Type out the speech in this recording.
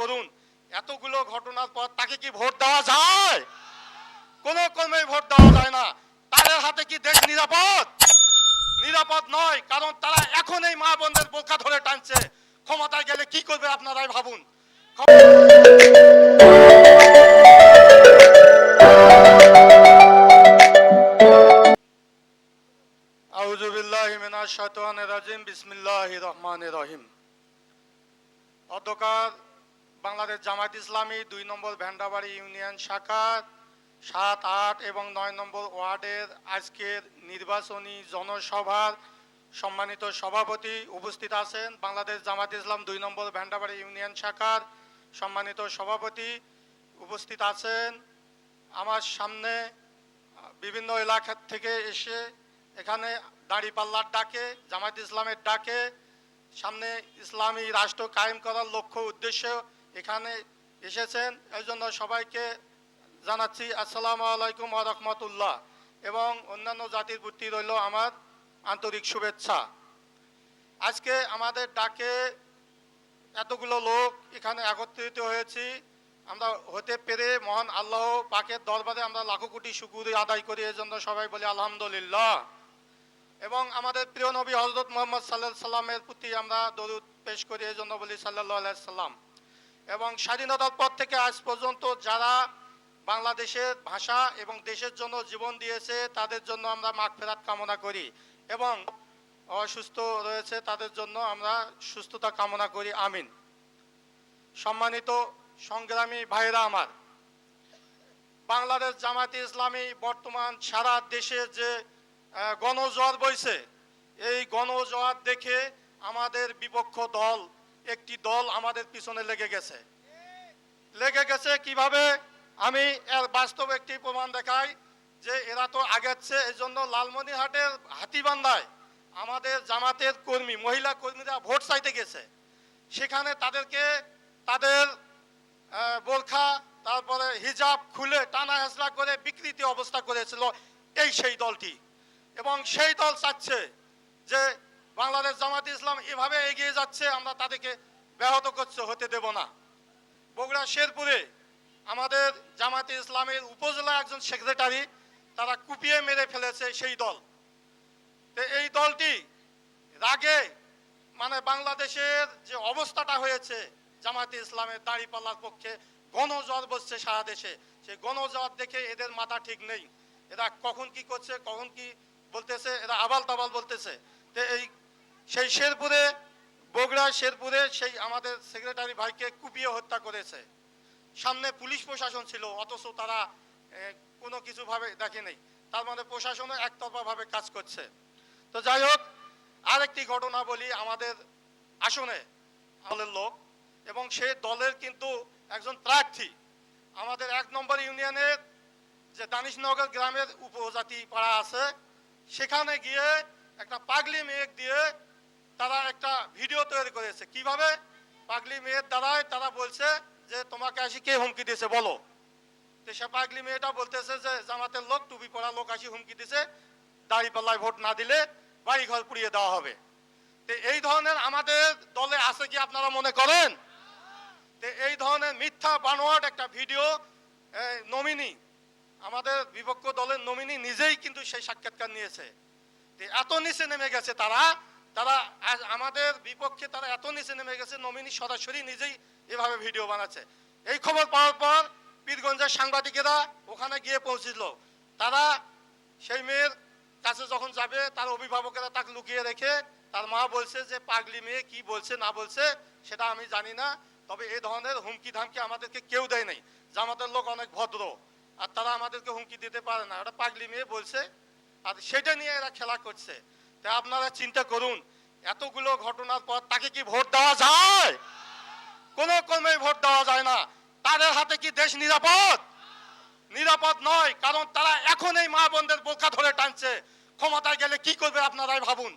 করুন। এতগুলো ঘটনার পর তাকে কি ভোট দেওয়া যায়? কোনো কর্মে ভোট দেওয়া যায় না। তাদের হাতে কি দেশ নিরাপদ? নিরাপদ নয়, কারণ তারা এখন এই মা বোনদের বোকা ধরে টানছে। ক্ষমতায় গেলে কি করবে আপনারাই ভাবুন। বিসমিল্লাহির রহমানির রহিম। অধ্যকার বাংলাদেশ জামায়াত ইসলামী দুই নম্বর ভেন্ডাবাড়ি ইউনিয়ন শাখার সাত, আট এবং নয় নম্বর ওয়ার্ডের আজকের নির্বাচনী জনসভার সম্মানিত সভাপতি উপস্থিত আছেন বাংলাদেশ জামায়াত ইসলাম দুই নম্বর ভেন্ডাবাড়ি ইউনিয়ন শাখার সম্মানিত সভাপতি উপস্থিত আছেন। আমার সামনে বিভিন্ন এলাকা থেকে এসে এখানে দাড়িপাল্লার ডাকে, জামায়াত ইসলামের ডাকে, সামনে ইসলামী রাষ্ট্র কায়েম করার লক্ষ্য উদ্দেশ্য এখানে এসেছেন। এই জন্য সবাইকে জানাচ্ছি আসসালামু আলাইকুম রহমতুল্লাহ। এবং অন্যান্য জাতির প্রতি রইল আমার আন্তরিক শুভেচ্ছা। আজকে আমাদের ডাকে এতগুলো লোক এখানে একত্রিত হয়েছি। আমরা হতে পেরে মহান আল্লাহ পাকের দরবারে আমরা লাখো কোটি শুকুর আদায় করি। এই জন্য সবাই বলি আলহামদুলিল্লাহ। এবং আমাদের প্রিয় নবী হজরত মোহাম্মদ সাল্লাহ সাল্লামের প্রতি আমরা দরুদ পেশ করি। এই জন্য বলি সাল্লাহ সাল্লাম এবং স্বাধীনতার পর থেকে আজ পর্যন্ত যারা বাংলাদেশের ভাষা এবং দেশের জন্য জীবন দিয়েছে, তাদের জন্য আমরা মাঠ ফেরাত কামনা করি এবং অসুস্থ রয়েছে, তাদের জন্য আমরা সুস্থতা কামনা করি। আমিন। সম্মানিত সংগ্রামী ভাইরা আমার, বাংলাদেশ জামায়াতে ইসলামী বর্তমান সারা দেশে যে গণজোয়ার বইছে, এই গণজোয়ার দেখে আমাদের বিপক্ষ দল একটি দল আমাদের পিছনে লেগে গেছে। লেগে গেছে কীভাবে? আমি এর বাস্তব একটি প্রমাণ দেখাই যে এরা তো আগাচ্ছে এই জন্য লালমনিরহাটের হাতিবান্ধায় আমাদের জামাতের কর্মী, মহিলা কর্মীরা ভোট চাইতে গেছে। সেখানে তাদেরকে তাদের বোরখা, তারপরে হিজাব খুলে টানা হেসলা করে বিকৃতি অবস্থা করেছিল এই সেই দলটি। এবং সেই দল চাচ্ছে যে বাংলাদেশ জামাত ইসলাম এভাবে এগিয়ে যাচ্ছে, আমরা তাদেরকে ব্যাহত করছে, হতে দেব না। বগুড়া, শেরপুরে আমাদের জামাতে ইসলামের উপজেলা একজন সেক্রেটারি, তারা কুপিয়ে মেরে ফেলেছে সেই দল। তো এই দলটি রাগে মানে বাংলাদেশের যে অবস্থাটা হয়েছে, জামাতে ইসলামের দাঁড়িপাল্লার পক্ষে গণজ্বর বসছে সারা দেশে। সেই গণজ্বর দেখে এদের মাথা ঠিক নেই। এরা কখন কি করছে, কখন কি বলতেছে, এরা আবাল তাবাল বলতেছে। তো এই সেই শেরপুরে, বগুড়া শেরপুরে সেই আমাদের সেক্রেটারি ভাইকে কুপিয়ে হত্যা করেছে। সামনে পুলিশ প্রশাসন ছিল, অথচ তারা কোনো কিছু ভাবে দেখে তার মানে প্রশাসনও একতরফা ভাবে কাজ করছে। তো যাই হোক, আরেকটি ঘটনা বলি আমাদের আসনে দলের লোক, এবং সে দলের কিন্তু একজন প্রার্থী। আমাদের এক নম্বর ইউনিয়নের যে দানিশনগর গ্রামের উপজাতি পাড়া আছে, সেখানে গিয়ে একটা পাগলি মেয়েক দিয়ে তারা একটা ভিডিও তৈরি করেছে। কীভাবে? পাগলি মেয়ের দ্বারাই তারা বলছে যে, তোমাকে আসি কে হুমকি দিয়েছে? বলো। তো সে পাগলি মেয়েটা বলতেছে যে, জামাতের লোক, টুপি পড়া লোক আসি হুমকি দিছে দাড়ি পাল্লায় ভোট না দিলে বাড়ি ঘর পুড়িয়ে দেওয়া হবে। তো এই ধরনের আমাদের দলে আছে কি আপনারা মনে করেন? তো এই ধরনের মিথ্যা বানোয়াট একটা ভিডিও নমিনি, আমাদের বিপক্ষ দলের নমিনি নিজেই কিন্তু সেই সাক্ষাৎকার নিয়েছে। এত নিচে নেমে গেছে তারা তারা আমাদের বিপক্ষে তারা এত নিচে নেমে গেছে নমিনি সরাসরি নিজেই এভাবে ভিডিও বানাচ্ছে। এই খবর পাওয়ার পর পীরগঞ্জের সাংবাদিকেরা ওখানে গিয়ে পৌঁছল। তারা সেই মেয়ের কাছে যখন যাবে, তার অভিভাবকেরা তাকে লুকিয়ে রেখে তার মা বলছে যে, পাগলি মেয়ে, কি বলছে, না বলছে, সেটা আমি জানি না। তবে এই ধরনের হুমকি ধামকি আমাদেরকে কেউ দেয় নাই। জামাতের লোক অনেক ভদ্র আর তারা আমাদেরকে হুমকি দিতে পারে না। ওটা পাগলি মেয়ে বলছে? আর সেটা নিয়ে এরা খেলা করছে। তা আপনারা চিন্তা করুন, এতগুলো ঘটনার পর তাকে কি ভোট দেওয়া যায়? কোনো কর্মে ভোট দেওয়া যায় না। তাদের হাতে কি দেশ নিরাপদ? নিরাপদ নয়, কারণ তারা এখন এই মা বোনদের বোকা ধরে টানছে। ক্ষমতায় গেলে কি করবে আপনারাই ভাবুন।